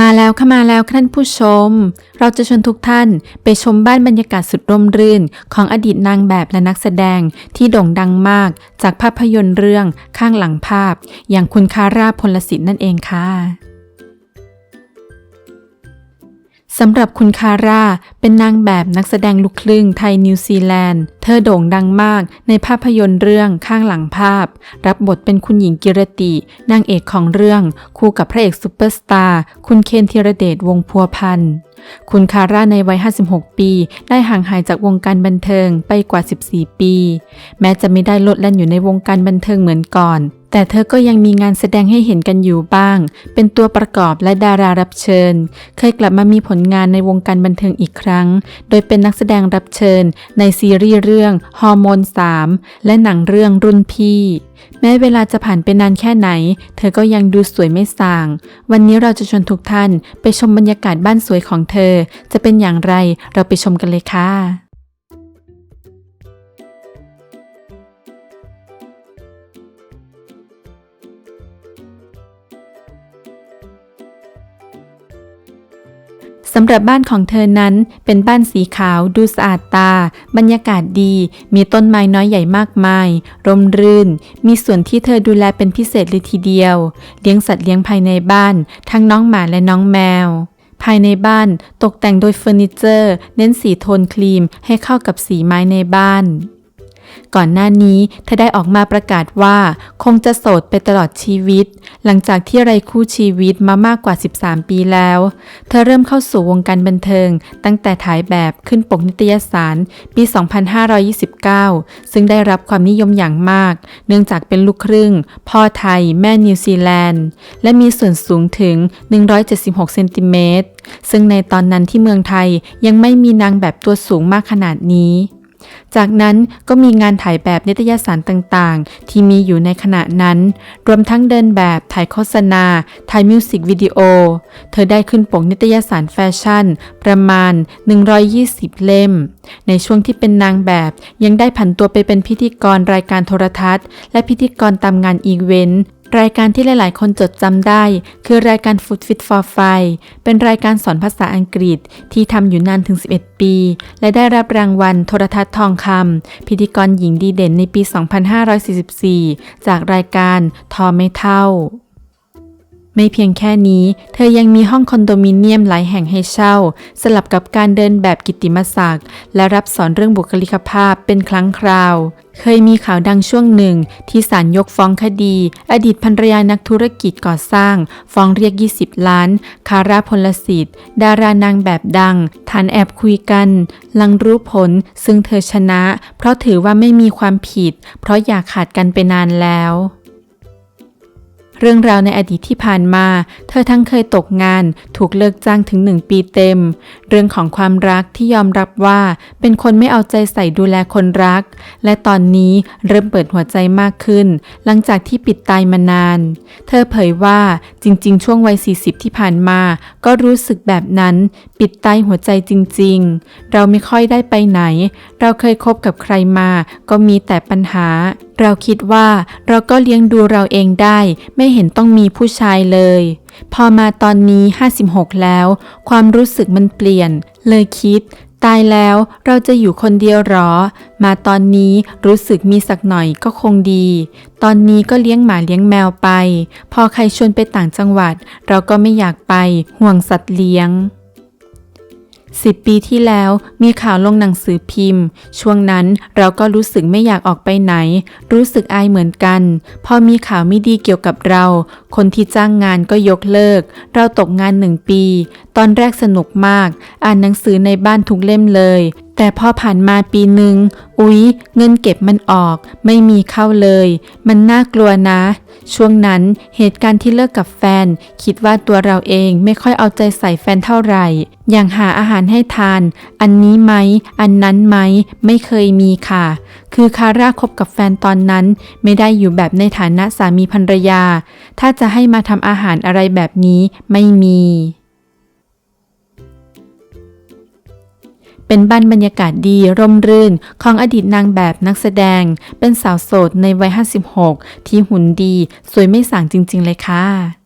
มาแล้วค่ะมาแล้วท่านผู้ชม เราจะชวนทุกท่านไปชมบ้านบรรยากาศสุดร่มรื่น ของอดีตนางแบบและนักแสดงที่โด่งดังมาก จากภาพยนตร์เรื่องข้างหลังภาพ อย่างคุณคาร่าพลสิทธิ์นั่นเองค่ะ สำหรับคุณคาร่า เป็นนางแบบนักแสดงลูกครึ่งไทยนิวซีแลนด์ เธอโด่งดังมากในภาพยนตร์เรื่องข้างหลังภาพ รับบทเป็นคุณหญิงกิรติ นางเอกของเรื่อง คู่กับพระเอกซูเปอร์สตาร์คุณเคนธีรเดชวงพัวพันธ์คุณคาร่าในวัย 56 ปี ได้ห่างหายจากวงการบันเทิงไปกว่า 14 ปี แม้จะไม่ได้ลดแล่นอยู่ในวงการบันเทิงเหมือนก่อน แต่เธอก็ยังมีงานแสดงให้เห็นกันอยู่บ้าง เป็นตัวประกอบและดารารับเชิญ เคยกลับมามีผลงานในวงการบันเทิงอีกครั้ง โดยเป็นนักแสดงรับเชิญ ในซีรีส์เรื่องฮอร์โมน 3 และหนังเรื่องรุ่นพี่ แม้เวลาจะผ่านไปนานแค่ไหน เธอก็ยังดูสวยไม่สาง วันนี้เราจะชวนทุกท่าน ไปชมบรรยากาศบ้านสวยของเธอ จะเป็นอย่างไรเราไปชมกันเลยค่ะ สำหรับบ้านของเธอนั้นเป็นบ้านสีขาวดูสะอาดตา บรรยากาศดี มีต้นไม้น้อยใหญ่มากมาย ร่มรื่น มีส่วนที่เธอดูแลเป็นพิเศษเลยทีเดียว เลี้ยงสัตว์เลี้ยงภายในบ้าน ทั้งน้องหมาและน้องแมว ภายในบ้านตกแต่งโดยเฟอร์นิเจอร์ เน้นสีโทนครีมให้เข้ากับสีไม้ในบ้าน ก่อนหน้านี้เธอได้ออกมาประกาศว่าคงจะโสดไปตลอดชีวิต หลังจากที่ไรคู่ชีวิตมามากกว่า 13 ปีแล้ว เธอเริ่มเข้าสู่วงการบันเทิง ตั้งแต่ถ่ายแบบขึ้นปกนิตยสารปี 2529 ซึ่งได้รับความนิยมอย่างมาก เนื่องจากเป็นลูกครึ่ง พ่อไทย แม่นิวซีแลนด์ และมีส่วนสูงถึง 176 เซนติเมตรซึ่งในตอนนั้นที่เมืองไทยยังไม่มีนางแบบตัวสูงมากขนาดนี้ จากนั้นก็มีงานถ่ายแบบนิตยสารต่างๆ ที่มีอยู่ในขณะนั้น รวมทั้งเดินแบบถ่ายโฆษณา ถ่ายมิวสิกวิดีโอ เธอได้ขึ้นปกนิตยสารแฟชั่น ประมาณ 120 เล่ม ในช่วงที่เป็นนางแบบยังได้ผันตัวไปเป็นพิธีกรรายการโทรทัศน์ และพิธีกรตามงานอีเวนต์ รายการที่หลาย ๆ คนจดจำได้ คือรายการ Food Fit for Five เป็นรายการสอนภาษาอังกฤษที่ทำอยู่นานถึง 11 ปี และได้รับรางวัลโทรทัศน์ทองคำพิธีกรหญิงดีเด่นในปี 2544 จากรายการทอไม่เท่า ไม่เพียงแค่นี้ เธอยังมีห้องคอนโดมิเนียมหลายแห่งให้เช่า สลับกับการเดินแบบกิติมศักดิ์และรับสอนเรื่องบุคลิกภาพเป็นครั้งคราว เคยมีข่าวดังช่วงหนึ่ง ที่ศาลยกฟ้องคดี อดีตภรรยานักธุรกิจก่อสร้าง ฟ้องเรียก 20 ล้าน คาราพลสิทธิ์ ดารานางแบบดังฐานแอบคุยกันหลังรู้ผลซึ่งเธอชนะ เพราะถือว่าไม่มีความผิด เพราะอยากขาดกันไปนานแล้ว เรื่องราวในอดีตที่ผ่านมา เธอทั้งเคยตกงาน ถูกเลิกจ้างถึงหนึ่งปีเต็ม เรื่องของความรักที่ยอมรับว่าเป็นคนไม่เอาใจใส่ดูแลคนรัก และตอนนี้เริ่มเปิดหัวใจมากขึ้น หลังจากที่ปิดตายมานาน เธอเผยว่าจริง ๆ ช่วงวัย 40 ที่ผ่านมา ก็รู้สึกแบบนั้น ปิดตายหัวใจจริง ๆ เราไม่ค่อยได้ไปไหน เราเคยคบกับใครมา ก็มีแต่ปัญหา เราคิดว่าเราก็เลี้ยงดูเราเองได้ ไม่เห็นต้องมีผู้ชายเลย พอมาตอนนี้ 56 แล้ว ความรู้สึกมันเปลี่ยน เลยคิด ตายแล้วเราจะอยู่คนเดียวหรอ มาตอนนี้รู้สึกมีสักหน่อยก็คงดี ตอนนี้ก็เลี้ยงหมาเลี้ยงแมวไป พอใครชวนไปต่างจังหวัด เราก็ไม่อยากไปห่วงสัตว์เลี้ยง สิบปีที่แล้วมีข่าวลงหนังสือพิมพ์ ช่วงนั้นเราก็รู้สึกไม่อยากออกไปไหน รู้สึกอายเหมือนกัน พอมีข่าวไม่ดีเกี่ยวกับเรา คนที่จ้างงานก็ยกเลิก เราตกงานหนึ่งปี ตอนแรกสนุกมาก อ่านหนังสือในบ้านทุกเล่มเลย แต่พอผ่านมาปีหนึ่งอุ๊ย เงินเก็บมันออก ไม่มีเข้าเลย มันน่ากลัวนะ ช่วงนั้นเหตุการณ์ที่เลิกกับแฟน คิดว่าตัวเราเองไม่ค่อยเอาใจใส่แฟนเท่าไหร่ อย่างหาอาหารให้ทาน อันนี้ไหม อันนั้นไหม ไม่เคยมีค่ะ คือคาร่าคบกับแฟนตอนนั้น ไม่ได้อยู่แบบในฐานะสามีภรรยา ถ้าจะให้มาทำอาหารอะไรแบบนี้ไม่มี เป็นบ้านบรรยากาศดีร่มรื่นของอดีตนางแบบนักแสดง เป็นสาวโสดในวัย 56 ที่หุ่นดี สวยไม่สางจริง ๆ เลยค่ะ